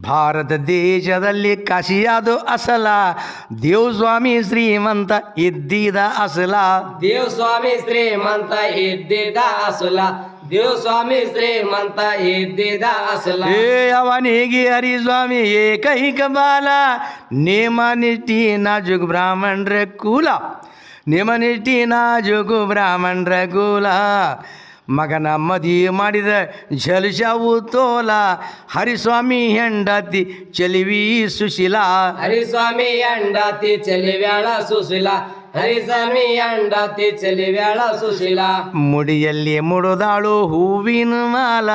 ಭಾರತ ದೇಶದಲ್ಲಿ ಕಾಶಿಯಾದು ಅಸಲ. ದೇವಸ್ವಾಮಿ ಶ್ರೀಮಂತ ಇದ್ದಿದ ಅಸಲ. ದೇವ್ ಸ್ವಾಮಿ ಶ್ರೀಮಂತ ಇದ್ದಿದ ಅಸಲ. ದೇವ್ ಸ್ವಾಮಿ ಶ್ರೀಮಂತ ಇದ್ದಿದ ಅಸಲ. ಏ ಅವನಿಗೆ ಹರಿಸ್ವಾಮಿ ಏಕೈಕ ಬಾಲ. ನೇಮ ನಿಷ್ಠಿ ನಾಜುಕ್ ಬ್ರಾಹ್ಮಣರ ಕುಲ. ನೇಮ ನಿಷ್ಠಿ ನಾಜುಗು ಬ್ರಾಹ್ಮಣರ ಕುಲ. ಮಗನ ಮದಿ ಮಾಡಿದ ಜಲಶವು ತೋಲ. ಹರಿಸ್ವಾಮಿ ಹೆಂಡತಿ ಚಲಿವಿ ಸುಶೀಲ. ಹರಿಸ್ವಾಮಿ ಹೆಂಡತಿ ಚಲಿವ್ಯಾಳ ಸುಶೀಲ. ಹರಿಸ್ವಾಮಿ ಹೆಂಡತಿ ಚಲಿವ್ಯಾಳ ಸುಶೀಲ. ಮುಡಿಯಲ್ಲಿ ಮುಡುದಾಳು ಹೂವಿನ ಮಾಲ.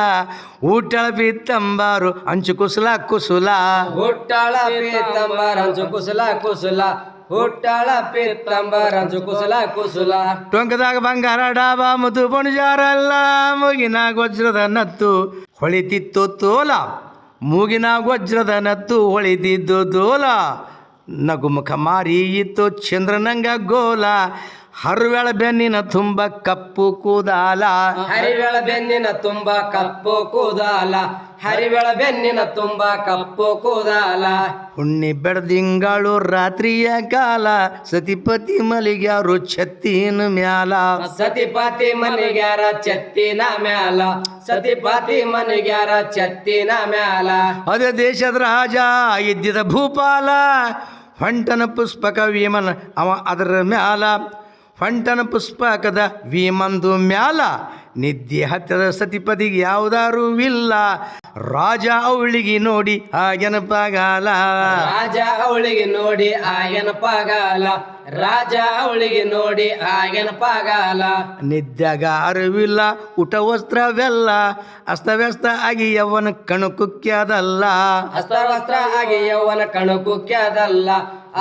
ಊಟಳ ಬಿತ್ತಂಬಾರು ಅಂಚು ಕುಸುಲ. ಕುಸುಲ ಊಟಳ ಬಿತ್ತಂಬಾರು ಅಂಚು ಕುಸುಲ ಕುಸುಲ. ಹುಟ್ಟಾಳ ಪಿತ್ತಂಬರ ಕುಸಲ ಕುಸುಲ. ಟೊಂಕದಾಗ ಬಂಗಾರ ಡಾಬಾ ಮತ್ತು ಬಣಜಾರಲ್ಲ ಮೂಗಿನ ವಜ್ರದ ನತ್ತು ಹೊಳಿತಿತ್ತು ತೋಲ. ಮೂಗಿನ ವಜ್ರದ ನತ್ತು ಹೊಳಿತಿದ್ದು ತೋಲ. ನಗುಮುಖ ಮಾರಿ ಇತ್ತು ಚಂದ್ರನಂಗ ಗೋಲ. ಹರುವೆಳ ಬೆನ್ನಿನ ತುಂಬ ಕಪ್ಪು ಕೂದಾಲ. ಹರಿವೆಳ ಬೆನ್ನಿನ ತುಂಬ ಕಪ್ಪು ಕೂದಾಲ. ಹರಿವೆಳ ಬೆನ್ನಿನ ತುಂಬ ಕಪ್ಪು ಕೂದಾಲ. ಹುಣ್ಣಿ ಬೆಡ್ದಿಂಗಾಳು ರಾತ್ರಿಯ ಕಾಲ ಸತಿಪತಿ ಮಲಿಗ್ಯಾರು ಛತ್ತಿನ ಮ್ಯಾಲ. ಸತಿಪತಿ ಮನಿಗ್ಯಾರ ಛತ್ತಿನ ಮ್ಯಾಲ. ಸತಿಪತಿ ಮನಿಗ್ಯಾರ ಛತ್ತಿನ ಮ್ಯಾಲ. ಅದೇ ದೇಶದ ರಾಜ ಇದ್ದಿದ ಭೂಪಾಲ. ಹೊಂಟನ ಪುಷ್ಪಕ ವಿಮನ ಅವ ಅದರ ಮ್ಯಾಲ. ಫಂಟನ ಪುಷ್ಪಕದ ವಿಮಂದು ಮ್ಯಾಲ ನಿದ್ದೆ ಹತ್ತದ ಸತಿಪತಿಗೆ ಯಾವುದಾರು ಇಲ್ಲ. ರಾಜ ಅವಳಿಗೆ ನೋಡಿ ಆಗನಪಾಗಾಲ ರಾಜ ಅವಳಿಗೆ ನೋಡಿ ಆಗನ ಪಾಗಾಲ. ರಾಜ ಅವಳಿಗೆ ನೋಡಿ ಆಗನ ಪಾಗಾಲ. ನಿದ್ಯಾಗ ಅರಿವಿಲ್ಲ ಊಟ ವಸ್ತ್ರವೆಲ್ಲ. ಅಸ್ತವ್ಯಸ್ತ ಆಗಿ ಯವನ ಕಣು ಕುಕ್ಕ್ಯಾದಲ್ಲ ಅಸ್ತವ್ಯಸ್ತ ಆಗಿ ಯವನ ಕಣು ಕುಕ್ಕ್ಯಾದಲ್ಲ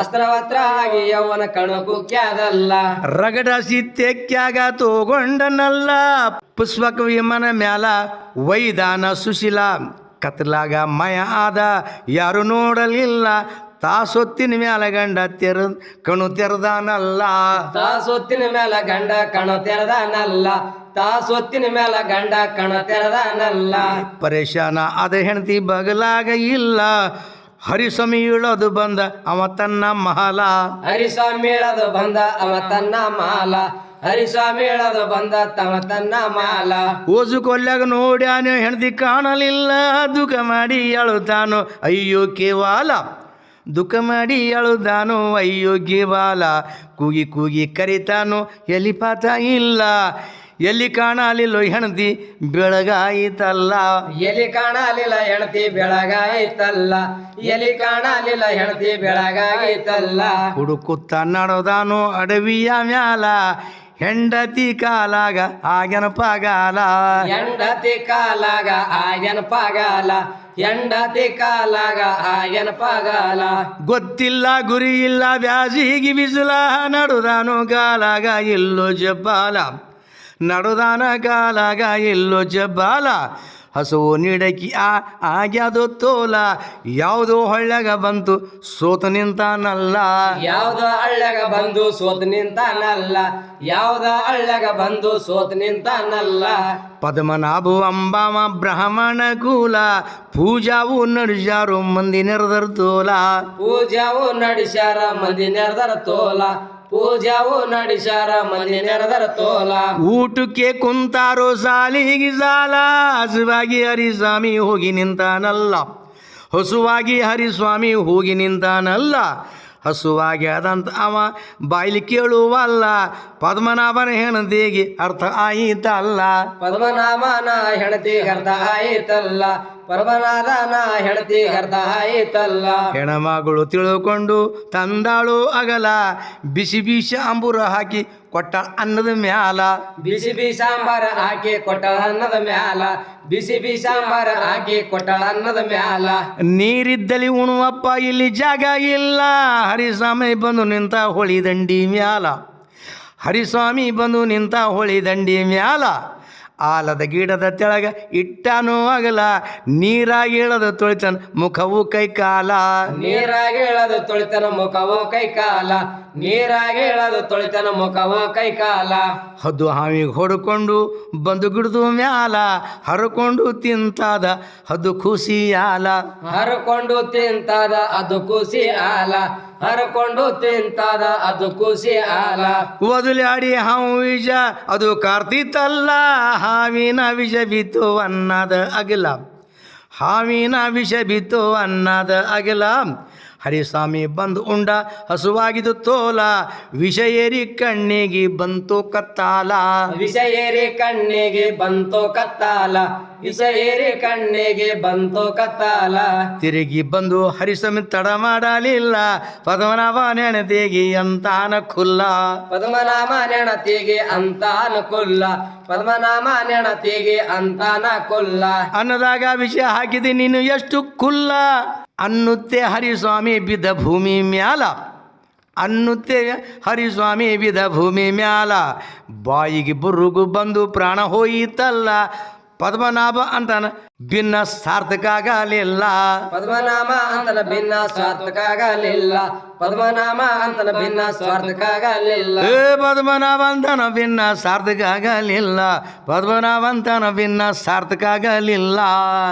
ಅಸ್ತ್ರವಸ್ತ್ರ ಆಗಿ ಯೌವನ ಕಣು ರಗಡಸಿ ರಗಡ ಸಿತ್ತೆಕ್ಯಾಗ ತೋಗೊಂಡನಲ್ಲ. ಪುಷ್ಪಕ ವಿಮಾನ ಮ್ಯಾಲ ವೈದಾನ ಸುಶೀಲ. ಕತ್ಲಾಗ ಮಯ ಆದ ಯಾರು ನೋಡಲಿಲ್ಲ. ತಾಸೊತ್ತಿನ ಮ್ಯಾಲ ಗಂಡ ತೆರ ಕಣು ತೆರೆದಾನಲ್ಲ. ತಾ ಸೊತ್ತಿನ ಮೇಲ ಗಂಡ ಕಣ ತೆರೆದಾನಲ್ಲ. ತಾ ಸೊತ್ತಿನ ಮೇಲ ಗಂಡ ಕಣ ತೆರೆದಾನಲ್ಲ. ಪರೇಶಾನ ಅದ ಹೆಂಡತಿ ಬಗಲಾಗ ಇಲ್ಲ. ಹರಿಸ್ವಾಮಿ ಇಳೋದು ಬಂದ ಅವ ತನ್ನ ಮಹಲ. ಹರಿಸಮಿಳದು ಬಂದ ಅವ ತನ್ನ ಮಾಲ ಹರಿಸಮಿಳದು ಬಂದ ತವ ತನ್ನ ಮಾಲ ಓಜು ಕೊಲ್ಯಾಗ ನೋಡ್ಯಾನು ಹೆಣದಿ ಕಾಣಲಿಲ್ಲ ದುಃಖ ಮಾಡಿ ಅಳುತ್ತಾನು ಅಯ್ಯೋ ಕೇವಾಲ ದುಃಖ ಮಾಡಿ ಅಳುದಾನು ಅಯ್ಯೋ ಕೇವಾಲ ಕೂಗಿ ಕೂಗಿ ಕರಿತಾನು ಎಲಿಪಾತ ಇಲ್ಲ. ಎಲ್ಲಿ ಕಾಣಲಿಲ್ಲ ಹೆಂಡತಿ ಬೆಳಗಾಯಿತಲ್ಲ? ಎಲಿ ಕಾಣಲಿಲ್ಲ ಹೆಣತಿ ಬೆಳಗಾಯಿತಲ್ಲ? ಎಲಿ ಕಾಣಲಿಲ್ಲ ಹೆಣತಿ ಬೆಳಗಾಯಿತಲ್ಲ? ಹುಡುಕುತ್ತ ನಡೋದಾನು ಅಡವಿಯ ಮ್ಯಾಲ ಹೆಂಡತಿ ಕಾಲಾಗ ಆಗನ ಪಗಾಲ. ಹೆಂಡತಿ ಕಾಲಾಗ ಆಗನ ಪಗಾಲ ಹೆಂಡತಿ ಕಾಲಾಗ ಆಗನ ಪಗಾಲ. ಗೊತ್ತಿಲ್ಲ ಗುರಿ ಇಲ್ಲ ವ್ಯಾಜಿಗಿ ಬಿಸಿಲ ನಡುದಾನು ಕಾಲಾಗ ಇಲ್ಲೋ ಜಬ್ಬಾಲ ನಡುದಾನ ಕಾಲಾಗ ಎಲ್ಲೋ ಜಬ್ಬಾಲ. ಹಸುವು ನೀಡಕಿ ಆ ಆಗ್ಯಾದು ತೋಲ. ಯಾವುದೋ ಹೊಳ್ಳ್ಯಾಗ ಬಂತು ಸೋತ ನಿಂತಾನಲ್ಲ ಯಾವ್ದ ಹಳ್ಳ್ಯಾಗ ಬಂದು ಸೋತ ನಿಂತಾನಲ್ಲ ಯಾವ್ದ ಹಳ್ಳ್ಯಾಗ ಬಂದು ಸೋತ ನಿಂತಾನಲ್ಲ ಪದ್ಮನಾಭು ಅಂಬಾಮ ಬ್ರಾಹ್ಮಣ ಕೂಲ. ಪೂಜಾವು ನಡೆಸ್ಯಾರು ಮಂದಿ ನೆರೆದರ್ ತೋಲ. ಪೂಜಾವು ನಡೆಸ್ಯಾರ ಮಂದಿ ನೆರೆದರ ತೋಲ. ಪೂಜಾವು ನಡೆಸಾರ ಮಂದಿ ನೆರೆದರ ತೋಲ. ಊಟಕ್ಕೆ ಕುಂತಾರೋ ಸಾಲಿಗಿ ಸಾಲ ಹಸುವಾಗಿ ಹರಿಸ್ವಾಮಿ ಹೋಗಿ ನಿಂತಾನಲ್ಲ. ಹಸುವಾಗಿ ಹರಿಸ್ವಾಮಿ ಹೋಗಿ ನಿಂತಾನಲ್ಲ. ಹಸುವಾಗಿ ಅದಂತ ಅವ ಬಾಯ್ಲಿ ಕೇಳುವಲ್ಲ ಪದ್ಮನಾಭನ ಹೆಣದೇಗಿ ಅರ್ಥ ಆಯಿತಲ್ಲ. ಪದ್ಮನಾಭನ ಹೆಣತಿಗೆ ಅರ್ಥ ಆಯಿತಲ್ಲ. ಪದ್ಮನಾಭನ ಹೆಣತಿ ಆಯಿತಲ್ಲ ಹೆಣಮಗಳು ತಿಳ್ಕೊಂಡು ತಂದಾಳು ಅಗಲ ಬಿಸಿ ಬಿಸಿ ಅಂಬುರ ಹಾಕಿ ಕೊಟ್ಟ ಅನ್ನದ ಮ್ಯಾಲ. ಬಿಸಿ ಸಾಂಬಾರ ಹಾಕಿ ಕೊಟ್ಟ ಅನ್ನದ ಮ್ಯಾಲ. ಬಿಸಿ ಸಾಂಬಾರ ಹಾಕಿ ಕೊಟ್ಟ ಅನ್ನದ ಮ್ಯಾಲ. ನೀರಿದ್ದಲ್ಲಿ ಉಣುವಪ್ಪ ಇಲ್ಲಿ ಜಾಗ ಇಲ್ಲ. ಹರಿಸ್ವಾಮಿ ಬಂದು ನಿಂತ ಹೊಳಿ ದಂಡಿ ಮ್ಯಾಲ. ಹರಿಸ್ವಾಮಿ ಬಂದು ನಿಂತ ಹೊಳಿ ದಂಡಿ ಮ್ಯಾಲ. ಆಲದ ಗಿಡದ ತೆಳಗ ಇಟ್ಟಾನು ಆಗಲ ನೀರಾಗಿ ಇಳದ ತೊಳಿತನ ಮುಖವು ಕೈ ಕಾಲ ನೀರಾಗಿ ಹೇಳದು ತೊಳಿತನ ಮುಖವು ಕೈ ಕಾಲ ನೀರಾಗಿ ಹೇಳದು ತೊಳಿತನ ಮುಖವು ಕೈ ಕಾಲ ಹದ್ದು ಹಾವಿಗೆ ಹೊಡ್ಕೊಂಡು ಬಂದು ಗಿಡದು ಮ್ಯಾಲ ಹರಕೊಂಡು ತಿಂತಾದ ಅದು ಖುಷಿ ಆಲ. ಹರಕೊಂಡು ತಿಂತಾದ ಅದು ಖುಷಿ ಆಲ. ಹರ್ಕೊಂಡು ತಿಂತದ, ಅದು ಖುಷಿ ಆಲ. ಒದಲಾಡಿ ಹಾವು ವಿಜ ಅದು ಕಾರ್ತಿತ್ತಲ್ಲ, ಹಾವಿನ ವಿಷ ಬಿತ್ತು ಅನ್ನದ ಅಗಲ. ಹಾವಿನ ವಿಷ ಬಿತ್ತು ಅನ್ನದ ಅಗಲ. ಹರಿಸ್ವಾಮಿ ಬಂದು ಉಂಡ ಹಸುವಾಗಿದು ತೋಲ ವಿಷಯೇರಿ ಏರಿ ಕಣ್ಣಿಗೆ ಬಂತು ಕತ್ತಾಲ. ವಿಷಯೇರಿ ಏರಿ ಕಣ್ಣಿಗೆ ಬಂತು ಕತ್ತಾಲ ವಿಷಯೇರಿ ಏರಿ ಕಣ್ಣಿಗೆ ಬಂತು ಕತ್ತಾಲ. ತಿರುಗಿ ಬಂದು ಹರಿಸ್ವಾಮಿ ತಡ ಮಾಡಲಿಲ್ಲ ಪದ್ಮನಾಭ ನೆಣತಿಗೆ ಅಂತಾನ ಖುಲ್ಲ. ಪದ್ಮನಾಮ ನೆಣತಿಗೆ ಅಂತ ಅನುಕೂಲ ಪದ್ಮನಾಮ ನೆಣತಿಗೆ ಅಂತಾನ ಕೊಲ್ಲ ಅನ್ನದಾಗ ವಿಷಯ ಹಾಕಿದೆ ನೀನು ಎಷ್ಟು ಕುಲ್ಲ ಅನ್ನುತ್ತೆ ಹರಿಸ್ವಾಮಿ ಬಿದ್ದ ಭೂಮಿ ಮ್ಯಾಲ. ಅನ್ನುತ್ತೆ ಹರಿಸ್ವಾಮಿ ಬಿದ ಭೂಮಿ ಮ್ಯಾಲ. ಬಾಯಿಗೆ ಬುರುಗು ಬಂದು ಪ್ರಾಣ ಹೋಯಿತಲ್ಲ. ಪದ್ಮನಾಭ ಅಂತಾನ. ಭಿನ್ನ ಸಾರ್ಥಕ ಆಗಲಿಲ್ಲ ಪದ್ಮನಾಮ ಅಂತನ ಭಿನ್ನ ಸ್ವಾರ್ಥಕ್ಕಾಗಲಿಲ್ಲ ಪದ್ಮನಾಮ ಅಂತನ ಭಿನ್ನ ಸ್ವಾರ್ಥಕ್ಕಾಗಲಿಲ್ಲ ಏ ಪದ್ಮನಾಭಂತನ ಭಿನ್ನ ಸಾರ್ಥಕ ಆಗಲಿಲ್ಲ ಪದ್ಮನಾಭಂತನ ಭಿನ್ನ ಸಾರ್ಥಕ ಆಗಲಿಲ್ಲ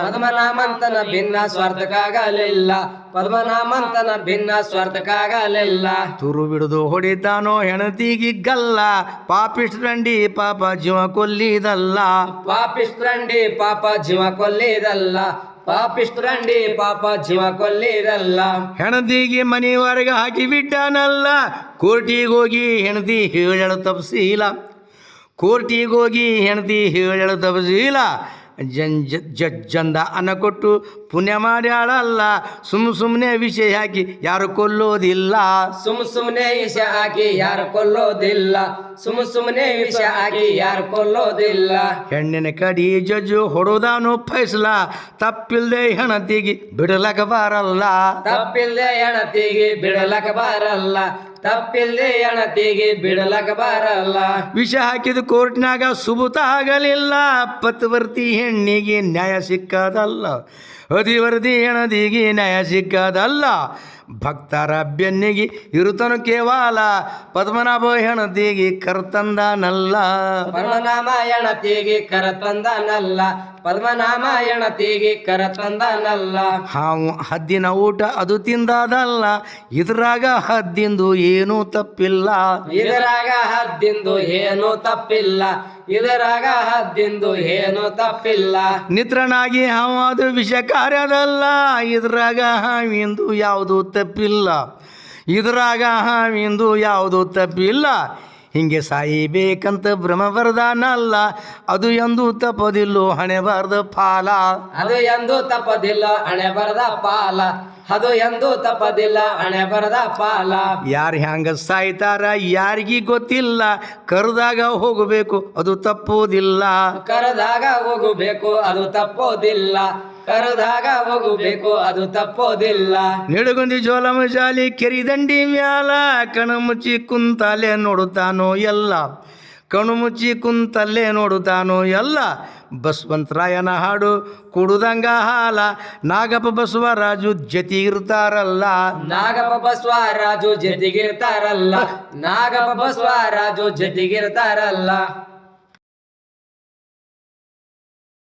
ಪದ್ಮನಾಮಂತನ ಭಿನ್ನ ಸ್ವಾರ್ಥಕ್ಕಾಗಲಿಲ್ಲ ಪದ್ಮನಾಮಂತನ ಭಿನ್ನ ಸ್ವಾರ್ಥಕ್ಕಾಗಲಿಲ್ಲ ತುರು ಬಿಡುದು ಹೊಡಿತಾನೋ ಹೆಣತಿಗಿ ಗಲ್ಲ. ಪಾಪಿಷ್ಟ್ರಂಡಿ ಪಾಪ ಜೀವ ಕೊಲ್ಲಿದಲ್ಲ. ಪಾಪಿಷ್ಟ್ರಂಡಿ ಪಾಪ ಜೀವ ಕೊಲ್ಲಿದಲ್ಲ ಪಾಪಿಷ್ಟ್ರಂಡಿ ಪಾಪ ಜೀವ ಕೊಲ್ಲಿದಲ್ಲ ಹೆಣದಿಗೆ ಮನೆಯವರೆಗೆ ಹಾಕಿ ಬಿಟ್ಟನಲ್ಲ. ಕೋರ್ಟಿಗೆ ಹೋಗಿ ಹೆಣದಿ ಹೇಳಲು ತಪ್ಸಿಲ್ಲ ಕೋರ್ಟಿಗೆ ಹೋಗಿ ಹೆಣದಿ ಹೇಳಲು ತಪ್ಸಿಲ್ಲ ಜನ್ ಜಜ್ಜಂದ ಅನ್ನ ಕೊಟ್ಟು ಪುಣ್ಯ ಮಾಡ್ಯಾಳಲ್ಲ ಸುಮ್ ಸುಮ್ಮನೆ ವಿಷಯ ಹಾಕಿ ಯಾರು ಕೊಲ್ಲೋದಿಲ್ಲ. ಸುಮ್ ಸುಮ್ಮನೆ ವಿಷ ಹಾಕಿ ಯಾರು ಕೊಲ್ಲೋದಿಲ್ಲ. ಸುಮ್ ಸುಮ್ಮನೆ ವಿಷಯ ಹಾಕಿ ಯಾರು ಕೊಲ್ಲೋದಿಲ್ಲ. ಹೆಣ್ಣಿನ ಕಡಿ ಜಜ್ಜು ಹೊಡೋದಾನು ಫೈಸ್ಲ ತಪ್ಪಿಲ್ದೆ ಹೆಣತಿಗೆ ಬಿಡಲಕ ಬಾರಲ್ಲ. ತಪ್ಪಿಲ್ದೆ ಹೆಣತಿಗೆ ಬಿಡಲಕ ಬಾರಲ್ಲ. ತಪ್ಪಿಲ್ದೆ ಹೆಣತಿಗೆ ಬಿಡಲಕ ಬಾರಲ್ಲ. ವಿಷ ಹಾಕಿದ ಕೋರ್ಟ್ನಾಗ ಸುಬುತ ಆಗಲಿಲ್ಲ ಪತ್ವರ್ತಿ ಹೆಣ್ಣಿಗೆ ನ್ಯಾಯ ಸಿಕ್ಕದಲ್ಲ. ಅಧಿವರ್ತಿ ಹೆಣದಿಗೆ ನ್ಯಾಯ ಸಿಕ್ಕದಲ್ಲ ಭಕ್ತರ ಬೆನ್ನಿಗಿ ಇರುತನು ಕೇವಲ ಪದ್ಮನಾಭ ಹೆಣತಿಗಿ ಕರ್ತಂದನಲ್ಲ ಪದ್ಮನಾಮಾಯಣ ತೀಗಿ ಕರತಂದನಲ್ಲ ಪದ್ಮನಾಮಾಯಣ ಪದ್ಮನಾಮ ಕರತಂದನಲ್ಲ ಕರ ತಂದನಲ್ಲ ಹಾವು ಹದ್ದಿನ ಊಟ ಅದು ತಿಂದದಲ್ಲ. ಇದ್ರಾಗ ಹದ್ದಿಂದು ಏನೂ ತಪ್ಪಿಲ್ಲ. ಇದರಾಗ ಹದ್ದಿಂದು ಏನು ತಪ್ಪಿಲ್ಲ. ಇದರಾಗ ಹದ್ದಿಂದು ಏನು ತಪ್ಪಿಲ್ಲ. ನಿತ್ರನಾಗಿ ಹಾವು ಅದು ವಿಷ ಕಾರ್ಯದಲ್ಲ ಇದ್ರಾಗ ಹಾವಿಂದು ಯಾವುದು ತಪ್ಪಿಲ್ಲ. ಇದ್ರಾಗ ಹಾವಿಂದು ಯಾವುದು ತಪ್ಪಿಲ್ಲ. ಹಿಂಗೆ ಸಾಯಿಬೇಕಂತ ಭ್ರಮ ಬರದಾನಲ್ಲ ಅದು ಎಂದು ತಪ್ಪದಿಲ್ಲೋ ಹಣೆ ಬರದ ಫಾಲ ಅದು ಎಂದು ತಪ್ಪದಿಲ್ಲ ಹಣೆ ಬರದ ಪಾಲ. ಅದು ಎಂದು ತಪ್ಪದಿಲ್ಲ ಹಣೆ ಬರದ ಪಾಲ. ಯಾರು ಹ್ಯಾಂಗ ಸಾಯ್ತಾರ ಯಾರಿಗಿ ಗೊತ್ತಿಲ್ಲ. ಕರೆದಾಗ ಹೋಗಬೇಕು ಅದು ತಪ್ಪೋದಿಲ್ಲ. ಕರೆದಾಗ ಹೋಗಬೇಕು ಅದು ತಪ್ಪೋದಿಲ್ಲ. ಕರೆದಾಗ ಹೋಗಬೇಕು ಅದು ತಪ್ಪೋದಿಲ್ಲ. ನಿಡುಗುಂದಿ ಜೋಲಮ ಜಾಲಿ ಕೆರಿದಂಡಿ ಮ್ಯಾಲ ಕಣು ಮುಚ್ಚಿ ಕುಂತಲ್ಲೇ ನೋಡುತ್ತಾನೋ ಎಲ್ಲ. ಕಣುಮುಚ್ಚಿ ಕುಂತಲ್ಲೇ ನೋಡುತ್ತಾನೋ ಎಲ್ಲ. ಬಸವಂತರಾಯನ ಹಾಡು ಕುಡುದಂಗ ಹಾಲ ನಾಗಪ್ಪ ಬಸವರಾಜು ಜತಿ ಇರ್ತಾರಲ್ಲ. ನಾಗಪ್ಪ ಬಸವರಾಜು ಜತಿಗಿರ್ತಾರಲ್ಲ ನಾಗಪ್ಪ ಬಸವರಾಜು ಜೊತೆಗಿರ್ತಾರಲ್ಲ